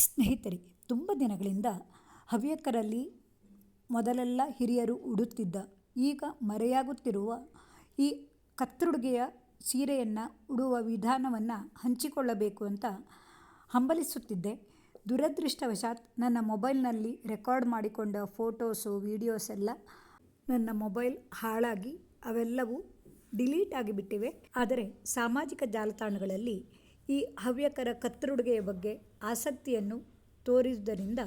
ಸ್ನೇಹಿತರೆ, ತುಂಬ ದಿನಗಳಿಂದ ಹವ್ಯಕರಲ್ಲಿ ಮೊದಲೆಲ್ಲ ಹಿರಿಯರು ಉಡುತ್ತಿದ್ದ, ಈಗ ಮರೆಯಾಗುತ್ತಿರುವ ಈ ಕತ್ತುಡುಗೆಯ ಸೀರೆಯನ್ನು ಉಡುವ ವಿಧಾನವನ್ನು ಹಂಚಿಕೊಳ್ಳಬೇಕು ಅಂತ ಹಂಬಲಿಸುತ್ತಿದ್ದೆ. ದುರದೃಷ್ಟವಶಾತ್ ನನ್ನ ಮೊಬೈಲ್ನಲ್ಲಿ ರೆಕಾರ್ಡ್ ಮಾಡಿಕೊಂಡ ಫೋಟೋಸು, ವೀಡಿಯೋಸ್ ಎಲ್ಲ ನನ್ನ ಮೊಬೈಲ್ ಹಾಳಾಗಿ ಅವೆಲ್ಲವೂ ಡಿಲೀಟ್ ಆಗಿಬಿಟ್ಟಿವೆ. ಆದರೆ ಸಾಮಾಜಿಕ ಜಾಲತಾಣಗಳಲ್ಲಿ ಈ ಹವ್ಯಕರ ಕತ್ತರುಡುಗೆಯ ಬಗ್ಗೆ ಆಸಕ್ತಿಯನ್ನು ತೋರಿಸುವುದರಿಂದ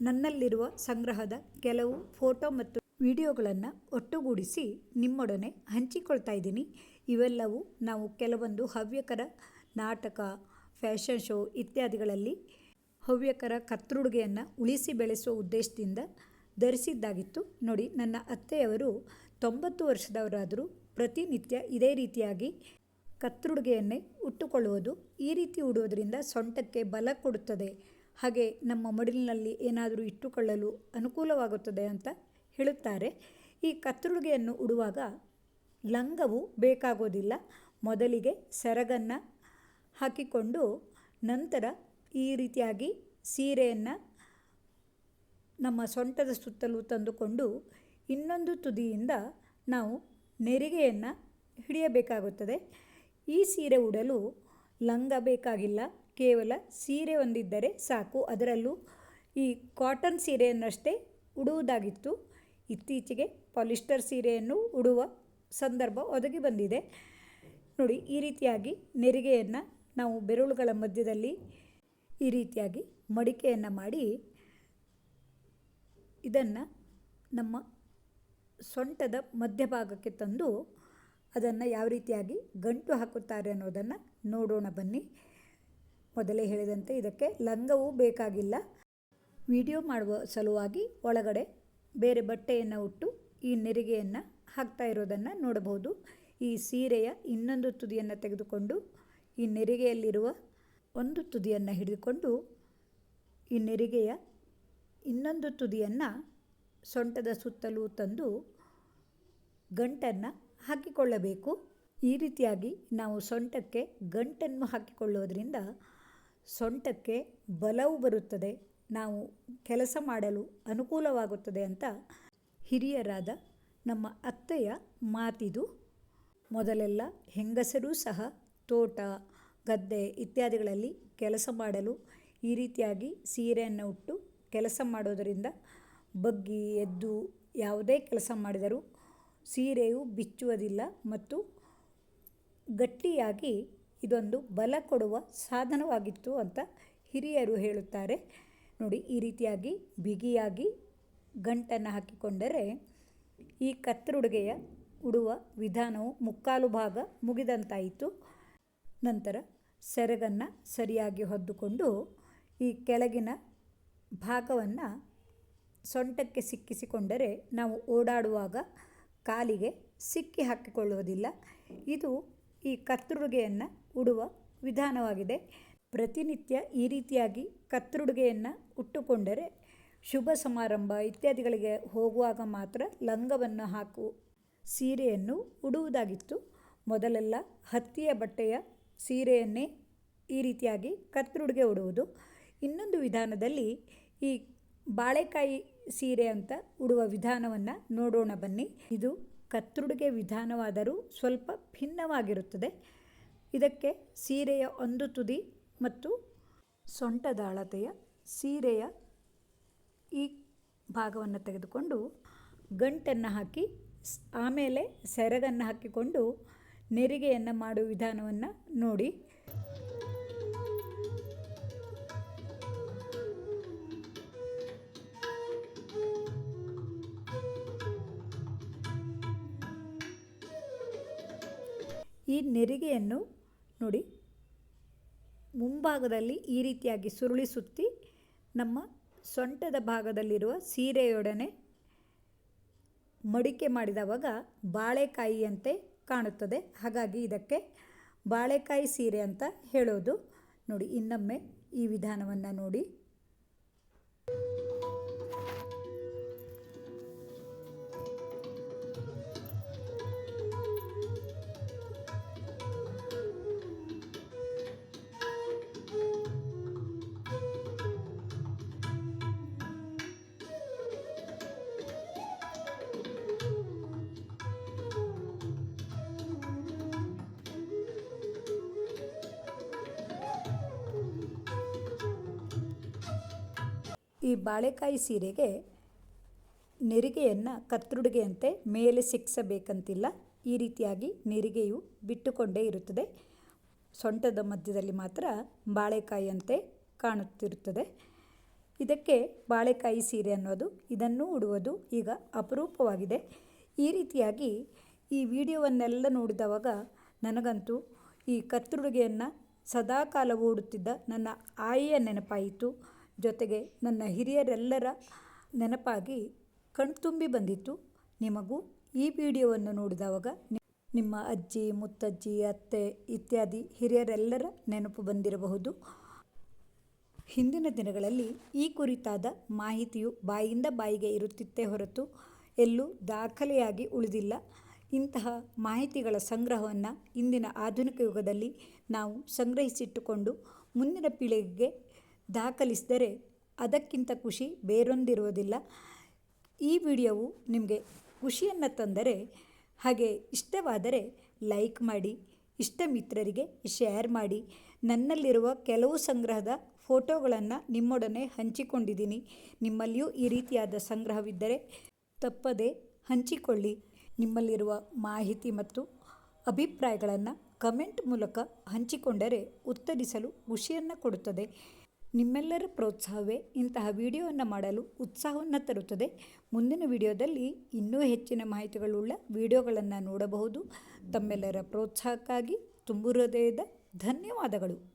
ನನ್ನಲ್ಲಿರುವ ಸಂಗ್ರಹದ ಕೆಲವು ಫೋಟೋ ಮತ್ತು ವಿಡಿಯೋಗಳನ್ನು ಒಟ್ಟುಗೂಡಿಸಿ ನಿಮ್ಮೊಡನೆ ಹಂಚಿಕೊಳ್ತಾ ಇದ್ದೀನಿ. ಇವೆಲ್ಲವೂ ನಾವು ಕೆಲವೊಂದು ಹವ್ಯಕರ ನಾಟಕ, ಫ್ಯಾಷನ್ ಶೋ ಇತ್ಯಾದಿಗಳಲ್ಲಿ ಹವ್ಯಕರ ಕತ್ತರುಡುಗೆಯನ್ನು ಉಳಿಸಿ ಬೆಳೆಸುವ ಉದ್ದೇಶದಿಂದ ಧರಿಸಿದ್ದಾಗಿತ್ತು. ನೋಡಿ, ನನ್ನ ಅತ್ತೆಯವರು ತೊಂಬತ್ತು ವರ್ಷದವರಾದರೂ ಪ್ರತಿನಿತ್ಯ ಇದೇ ರೀತಿಯಾಗಿ ಕತ್ತರುಡುಗೆಯನ್ನೇ ಉಟ್ಟುಕೊಳ್ಳುವುದು ಈ ರೀತಿ ಉಡುವುದರಿಂದ ಸೊಂಟಕ್ಕೆ ಬಲ ಕೊಡುತ್ತದೆ. ಹಾಗೆ ನಮ್ಮ ಮಡಿಲಿನಲ್ಲಿ ಏನಾದರೂ ಇಟ್ಟುಕೊಳ್ಳಲು ಅನುಕೂಲವಾಗುತ್ತದೆ ಅಂತ ಹೇಳುತ್ತಾರೆ. ಈ ಕತ್ತರುಡುಗೆಯನ್ನು ಉಡುವಾಗ ಲಂಗವು ಬೇಕಾಗೋದಿಲ್ಲ ಮೊದಲಿಗೆ ಸೆರಗನ್ನು ಹಾಕಿಕೊಂಡು ನಂತರ ಈ ರೀತಿಯಾಗಿ ಸೀರೆಯನ್ನು ನಮ್ಮ ಸೊಂಟದ ಸುತ್ತಲೂ ತಂದುಕೊಂಡು ಇನ್ನೊಂದು ತುದಿಯಿಂದ ನಾವು ನೆರಿಗೆಯನ್ನು ಹಿಡಿಯಬೇಕಾಗುತ್ತದೆ. ಈ ಸೀರೆ ಉಡಲು ಲಂಗ ಬೇಕಾಗಿಲ್ಲ. ಕೇವಲ ಸೀರೆ ಒಂದಿದ್ದರೆ ಸಾಕು. ಅದರಲ್ಲೂ ಈ ಕಾಟನ್ ಸೀರೆಯನ್ನಷ್ಟೇ ಉಡುವುದಾಗಿತ್ತು. ಇತ್ತೀಚೆಗೆ ಪಾಲಿಸ್ಟರ್ ಸೀರೆಯನ್ನು ಉಡುವ ಸಂದರ್ಭ ಒದಗಿ ಬಂದಿದೆ. ನೋಡಿ, ಈ ರೀತಿಯಾಗಿ ನೆರಿಗೆಯನ್ನು ನಾವು ಬೆರಳುಗಳ ಮಧ್ಯದಲ್ಲಿ ಈ ರೀತಿಯಾಗಿ ಮಡಿಕೆಯನ್ನು ಮಾಡಿ ಇದನ್ನು ನಮ್ಮ ಸೊಂಟದ ಮಧ್ಯಭಾಗಕ್ಕೆ ತಂದು ಅದನ್ನು ಯಾವ ರೀತಿಯಾಗಿ ಗಂಟು ಹಾಕುತ್ತಾರೆ ಅನ್ನೋದನ್ನು ನೋಡೋಣ ಬನ್ನಿ. ಮೊದಲೇ ಹೇಳಿದಂತೆ ಇದಕ್ಕೆ ಲಂಗವೂ ಬೇಕಾಗಿಲ್ಲ. ವಿಡಿಯೋ ಮಾಡುವ ಸಲುವಾಗಿ ಒಳಗಡೆ ಬೇರೆ ಬಟ್ಟೆಯನ್ನು ಉಟ್ಟು ಈ ನೆರಿಗೆಯನ್ನು ಹಾಕ್ತಾ ಇರೋದನ್ನು ನೋಡಬಹುದು. ಈ ಸೀರೆಯ ಇನ್ನೊಂದು ತುದಿಯನ್ನು ತೆಗೆದುಕೊಂಡು ಈ ನೆರಿಗೆಯಲ್ಲಿರುವ ಒಂದು ತುದಿಯನ್ನು ಹಿಡಿದುಕೊಂಡು ಈ ನೆರಿಗೆಯ ಇನ್ನೊಂದು ತುದಿಯನ್ನು ಸೊಂಟದ ಸುತ್ತಲೂ ತಂದು ಗಂಟನ್ನು ಹಾಕಿಕೊಳ್ಳಬೇಕು. ಈ ರೀತಿಯಾಗಿ ನಾವು ಸೊಂಟಕ್ಕೆ ಗಂಟನ್ನು ಹಾಕಿಕೊಳ್ಳೋದ್ರಿಂದ ಸೊಂಟಕ್ಕೆ ಬಲವು ಬರುತ್ತದೆ. ನಾವು ಕೆಲಸ ಮಾಡಲು ಅನುಕೂಲವಾಗುತ್ತದೆ ಅಂತ ಹಿರಿಯರಾದ ನಮ್ಮ ಅತ್ತೆಯ ಮಾತಿದು. ಮೊದಲೆಲ್ಲ ಹೆಂಗಸರೂ ಸಹ ತೋಟ, ಗದ್ದೆ ಇತ್ಯಾದಿಗಳಲ್ಲಿ ಕೆಲಸ ಮಾಡಲು ಈ ರೀತಿಯಾಗಿ ಸೀರೆಯನ್ನು ಉಟ್ಟು ಕೆಲಸ ಮಾಡೋದರಿಂದ ಬಗ್ಗಿ, ಎದ್ದು ಯಾವುದೇ ಕೆಲಸ ಮಾಡಿದರೂ ಸೀರೆಯು ಬಿಚ್ಚುವುದಿಲ್ಲ ಮತ್ತು ಗಟ್ಟಿಯಾಗಿ ಇದೊಂದು ಬಲ ಕೊಡುವ ಸಾಧನವಾಗಿತ್ತು ಅಂತ ಹಿರಿಯರು ಹೇಳುತ್ತಾರೆ. ನೋಡಿ, ಈ ರೀತಿಯಾಗಿ ಬಿಗಿಯಾಗಿ ಗಂಟನ್ನು ಹಾಕಿಕೊಂಡರೆ ಈ ಕತ್ತರುಡುಗೆಯ ಉಡುವ ವಿಧಾನವು ಮುಕ್ಕಾಲು ಭಾಗ ಮುಗಿದಂತಾಯಿತು. ನಂತರ ಸೆರಗನ್ನು ಸರಿಯಾಗಿ ಹೊದ್ದುಕೊಂಡು ಈ ಕೆಳಗಿನ ಭಾಗವನ್ನು ಸೊಂಟಕ್ಕೆ ಸಿಕ್ಕಿಸಿಕೊಂಡರೆ ನಾವು ಓಡಾಡುವಾಗ ಕಾಲಿಗೆ ಸಿಕ್ಕಿ ಹಾಕಿಕೊಳ್ಳುವುದಿಲ್ಲ. ಇದು ಈ ಕತ್ತರುಡುಗೆಯನ್ನು ಉಡುವ ವಿಧಾನವಾಗಿದೆ. ಪ್ರತಿನಿತ್ಯ ಈ ರೀತಿಯಾಗಿ ಕತ್ತರುಡುಗೆಯನ್ನು ಉಟ್ಟುಕೊಂಡರೆ ಶುಭ ಸಮಾರಂಭ ಇತ್ಯಾದಿಗಳಿಗೆ ಹೋಗುವಾಗ ಮಾತ್ರ ಲಂಗವನ್ನು ಹಾಕು ಸೀರೆಯನ್ನು ಉಡುವುದಾಗಿತ್ತು. ಮೊದಲೆಲ್ಲ ಹತ್ತಿಯ ಬಟ್ಟೆಯ ಸೀರೆಯನ್ನೇ ಈ ರೀತಿಯಾಗಿ ಕತ್ತರುಡುಗೆ ಉಡುವುದು. ಇನ್ನೊಂದು ವಿಧಾನದಲ್ಲಿ ಈ ಬಾಳೆಕಾಯಿ ಸೀರೆ ಅಂತ ಉಡುವ ವಿಧಾನವನ್ನು ನೋಡೋಣ ಬನ್ನಿ. ಇದು ಕತ್ತರುಡುಗೆ ವಿಧಾನವಾದರೂ ಸ್ವಲ್ಪ ಭಿನ್ನವಾಗಿರುತ್ತದೆ. ಇದಕ್ಕೆ ಸೀರೆಯ ಒಂದು ತುದಿ ಮತ್ತು ಸೊಂಟದ ಅಳತೆಯ ಸೀರೆಯ ಈ ಭಾಗವನ್ನು ತೆಗೆದುಕೊಂಡು ಗಂಟನ್ನು ಹಾಕಿ, ಆಮೇಲೆ ಸೆರಗನ್ನು ಹಾಕಿಕೊಂಡು ನೆರಿಗೆಯನ್ನು ಮಾಡುವ ವಿಧಾನವನ್ನು ನೋಡಿ. ಈ ನೆರಿಗೆಯನ್ನು ನೋಡಿ, ಮುಂಭಾಗದಲ್ಲಿ ಈ ರೀತಿಯಾಗಿ ಸುರುಳಿ ಸುತ್ತಿ ನಮ್ಮ ಸೊಂಟದ ಭಾಗದಲ್ಲಿರುವ ಸೀರೆಯೊಡನೆ ಮಡಿಕೆ ಮಾಡಿದವಾಗ ಬಾಳೆಕಾಯಿಯಂತೆ ಕಾಣುತ್ತದೆ. ಹಾಗಾಗಿ ಇದಕ್ಕೆ ಬಾಳೆಕಾಯಿ ಸೀರೆ ಅಂತ ಹೇಳೋದು. ನೋಡಿ, ಇನ್ನೊಮ್ಮೆ ಈ ವಿಧಾನವನ್ನು ನೋಡಿ. ಈ ಬಾಳೆಕಾಯಿ ಸೀರೆಗೆ ನೆರಿಗೆಯನ್ನು ಕತ್ತುಡುಗೆಯಂತೆ ಮೇಲೆ ಸಿಕ್ಕಿಸಬೇಕಂತಿಲ್ಲ ಈ ರೀತಿಯಾಗಿ ನೆರಿಗೆಯು ಬಿಟ್ಟುಕೊಂಡೇ ಇರುತ್ತದೆ. ಸೊಂಟದ ಮಧ್ಯದಲ್ಲಿ ಮಾತ್ರ ಬಾಳೆಕಾಯಿಯಂತೆ ಕಾಣುತ್ತಿರುತ್ತದೆ. ಇದಕ್ಕೆ ಬಾಳೆಕಾಯಿ ಸೀರೆ ಅನ್ನೋದು, ಇದನ್ನು ಉಡುವುದು ಈಗ ಅಪರೂಪವಾಗಿದೆ. ಈ ರೀತಿಯಾಗಿ ಈ ವಿಡಿಯೋವನ್ನೆಲ್ಲ ನೋಡಿದವಾಗ ನನಗಂತೂ ಈ ಕತ್ತುಡುಗೆಯನ್ನು ಸದಾಕಾಲವೂ ಉಡುತ್ತಿದ್ದ ನನ್ನ ಆಯಿಯ ನೆನಪಾಯಿತು. ಜೊತೆಗೆ ನನ್ನ ಹಿರಿಯರೆಲ್ಲರ ನೆನಪಾಗಿ ಕಣ್ತುಂಬಿ ಬಂದಿತ್ತು. ನಿಮಗೂ ಈ ವಿಡಿಯೋವನ್ನು ನೋಡಿದವಾಗ ನಿಮ್ಮ ಅಜ್ಜಿ, ಮುತ್ತಜ್ಜಿ, ಅತ್ತೆ ಇತ್ಯಾದಿ ಹಿರಿಯರೆಲ್ಲರ ನೆನಪು ಬಂದಿರಬಹುದು. ಹಿಂದಿನ ದಿನಗಳಲ್ಲಿ ಈ ಕುರಿತಾದ ಮಾಹಿತಿಯು ಬಾಯಿಂದ ಬಾಯಿಗೆ ಇರುತ್ತಿತ್ತೇ ಹೊರತು ಎಲ್ಲೂ ದಾಖಲೆಯಾಗಿ ಉಳಿದಿಲ್ಲ. ಇಂತಹ ಮಾಹಿತಿಗಳ ಸಂಗ್ರಹವನ್ನು ಇಂದಿನ ಆಧುನಿಕ ಯುಗದಲ್ಲಿ ನಾವು ಸಂಗ್ರಹಿಸಿಟ್ಟುಕೊಂಡು ಮುಂದಿನ ಪೀಳಿಗೆಗೆ ದಾಖಲಿಸಿದರೆ ಅದಕ್ಕಿಂತ ಖುಷಿ ಬೇರೊಂದಿರುವುದಿಲ್ಲ. ಈ ವಿಡಿಯೋವು ನಿಮಗೆ ಖುಷಿಯನ್ನು ತಂದರೆ ಹಾಗೆ ಇಷ್ಟವಾದರೆ ಲೈಕ್ ಮಾಡಿ ಇಷ್ಟ ಮಿತ್ರರಿಗೆ ಶೇರ್ ಮಾಡಿ. ನನ್ನಲ್ಲಿರುವ ಕೆಲವು ಸಂಗ್ರಹದ ಫೋಟೋಗಳನ್ನು ನಿಮ್ಮೊಡನೆ ಹಂಚಿಕೊಂಡಿದ್ದೀನಿ. ನಿಮ್ಮಲ್ಲಿಯೂ ಈ ರೀತಿಯಾದ ಸಂಗ್ರಹವಿದ್ದರೆ ತಪ್ಪದೆ ಹಂಚಿಕೊಳ್ಳಿ. ನಿಮ್ಮಲ್ಲಿರುವ ಮಾಹಿತಿ ಮತ್ತು ಅಭಿಪ್ರಾಯಗಳನ್ನು ಕಮೆಂಟ್ ಮೂಲಕ ಹಂಚಿಕೊಂಡರೆ ಉತ್ತರಿಸಲು ಖುಷಿಯನ್ನು ಕೊಡುತ್ತದೆ. ನಿಮ್ಮೆಲ್ಲರ ಪ್ರೋತ್ಸಾಹವೇ ಇಂತಹ ವಿಡಿಯೋವನ್ನು ಮಾಡಲು ಉತ್ಸಾಹವನ್ನು ತರುತ್ತದೆ. ಮುಂದಿನ ವಿಡಿಯೋದಲ್ಲಿ ಇನ್ನೂ ಹೆಚ್ಚಿನ ಮಾಹಿತಿಗಳುಳ್ಳ ವಿಡಿಯೋಗಳನ್ನು ನೋಡಬಹುದು. ತಮ್ಮೆಲ್ಲರ ಪ್ರೋತ್ಸಾಹಕ್ಕಾಗಿ ತುಂಬು ಹೃದಯದ ಧನ್ಯವಾದಗಳು.